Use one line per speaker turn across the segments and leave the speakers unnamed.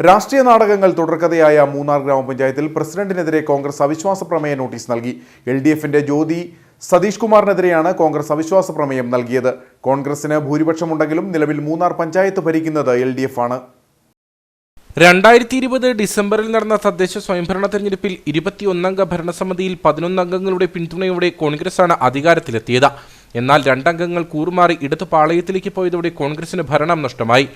രാഷ്ട്രീയ നാടകങ്ങൾ തുടർക്കഥയായ മൂന്നാർ ഗ്രാമപഞ്ചായത്തിൽ പ്രസിഡന്റിനെതിരെ കോൺഗ്രസ് അവിശ്വാസ പ്രമേയ നോട്ടീസ് നൽകി. എൽ ഡി എഫിന്റെ ജ്യോതി സതീഷ് കുമാറിനെതിരെയാണ് കോൺഗ്രസ് അവിശ്വാസ പ്രമേയം നൽകിയത്. കോൺഗ്രസിന് ഭൂരിപക്ഷമുണ്ടെങ്കിലും നിലവിൽ മൂന്നാർ പഞ്ചായത്ത് ഭരിക്കുന്നത് എൽ ഡി എഫ് ആണ്.
രണ്ടായിരത്തി ഇരുപത് ഡിസംബറിൽ നടന്ന തദ്ദേശ സ്വയംഭരണ തെരഞ്ഞെടുപ്പിൽ ഇരുപത്തിയൊന്നംഗ ഭരണസമിതിയിൽ പതിനൊന്നംഗങ്ങളുടെ പിന്തുണയോടെ കോൺഗ്രസാണ് അധികാരത്തിലെത്തിയത്. എന്നാൽ രണ്ടംഗങ്ങൾ കൂറുമാറി ഇടതു പാളയത്തിലേക്ക് പോയതോടെ കോൺഗ്രസിന് ഭരണം നഷ്ടമായി.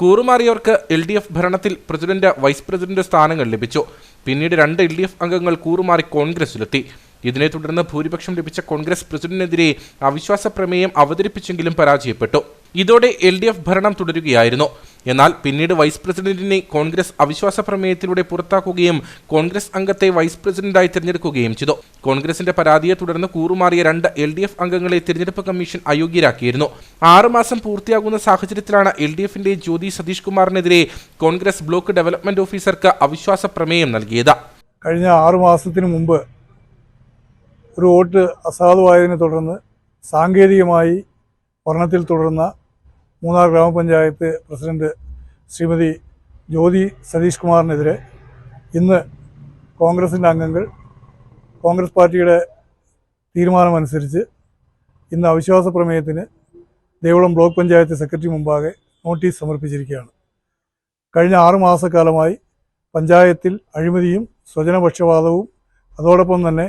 കൂറുമാറിയവർക്ക് എൽ ഡി എഫ് ഭരണത്തിൽ പ്രസിഡന്റ് വൈസ് പ്രസിഡന്റ് സ്ഥാനങ്ങൾ ലഭിച്ചു. പിന്നീട് രണ്ട് എൽ ഡി എഫ് അംഗങ്ങൾ കൂറുമാറി കോൺഗ്രസിലെത്തി. ഇതിനെ തുടർന്ന് ഭൂരിപക്ഷം ലഭിച്ച കോൺഗ്രസ് പ്രസിഡന്റിനെതിരെ അവിശ്വാസ പ്രമേയം അവതരിപ്പിച്ചെങ്കിലും പരാജയപ്പെട്ടു. ഇതോടെ എൽ ഭരണം തുടരുകയായിരുന്നു. എന്നാൽ പിന്നീട് വൈസ് പ്രസിഡന്റിനെ കോൺഗ്രസ് അവിശ്വാസ പ്രമേയത്തിലൂടെ പുറത്താക്കുകയും കോൺഗ്രസ് അംഗത്തെ വൈസ് പ്രസിഡന്റായി തിരഞ്ഞെടുക്കുകയും ചെയ്തു. കോൺഗ്രസിന്റെ പരാതിയെ തുടർന്ന് കൂറുമാറിയ രണ്ട് എൽ ഡി എഫ് അംഗങ്ങളെ തിരഞ്ഞെടുപ്പ് കമ്മീഷൻ അയോഗ്യരാക്കിയിരുന്നു. ആറുമാസം പൂർത്തിയാകുന്ന സാഹചര്യത്തിലാണ് എൽ ഡി എഫിന്റെ ജ്യോതി സതീഷ് കുമാറിനെതിരെ കോൺഗ്രസ് ബ്ലോക്ക് ഡെവലപ്മെന്റ് ഓഫീസർക്ക് അവിശ്വാസ പ്രമേയം നൽകിയത്.
കഴിഞ്ഞ ആറു മാസത്തിന് മുമ്പ് ഒരു വോട്ട് അസാധുവായതിനെ തുടർന്ന് സാങ്കേതികമായി ഭരണത്തിൽ തുടർന്ന മൂന്നാർ ഗ്രാമപഞ്ചായത്ത് പ്രസിഡന്റ് ശ്രീമതി ജ്യോതി സതീഷ് കുമാറിനെതിരെ ഇന്ന് കോൺഗ്രസിന്റെ അംഗങ്ങൾ കോൺഗ്രസ് പാർട്ടിയുടെ തീരുമാനമനുസരിച്ച് ഇന്ന് അവിശ്വാസ പ്രമേയത്തിന് ദേവളം ബ്ലോക്ക് പഞ്ചായത്ത് സെക്രട്ടറി മുമ്പാകെ നോട്ടീസ് സമർപ്പിച്ചിരിക്കുകയാണ്. കഴിഞ്ഞ ആറു മാസക്കാലമായി പഞ്ചായത്തിൽ അഴിമതിയും സ്വജനപക്ഷപാതവും അതോടൊപ്പം തന്നെ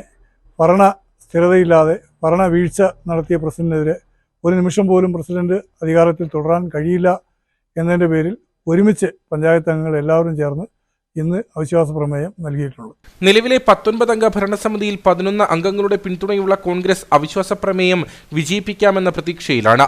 ഭരണ സ്ഥിരതയില്ലാതെ ഭരണ വീഴ്ച നടത്തിയ പ്രസിഡന്റിനെതിരെ ഒരു നിമിഷം പോലും പ്രസിഡന്റ് അധികാരത്തിൽ തുടരാൻ കഴിയില്ല എന്നതിന്റെ പേരിൽ ഒരുമിച്ച് പഞ്ചായത്ത് അംഗങ്ങൾ എല്ലാവരും ചേർന്ന് ഇന്ന് അവിശ്വാസ പ്രമേയം നൽകിയിട്ടുണ്ട്.
നിലവിലെ പത്തൊൻപത് അംഗ ഭരണസമിതിയിൽ പതിനൊന്ന് അംഗങ്ങളുടെ പിന്തുണയുള്ള കോൺഗ്രസ് അവിശ്വാസ പ്രമേയം വിജയിപ്പിക്കാമെന്ന പ്രതീക്ഷയിലാണ്.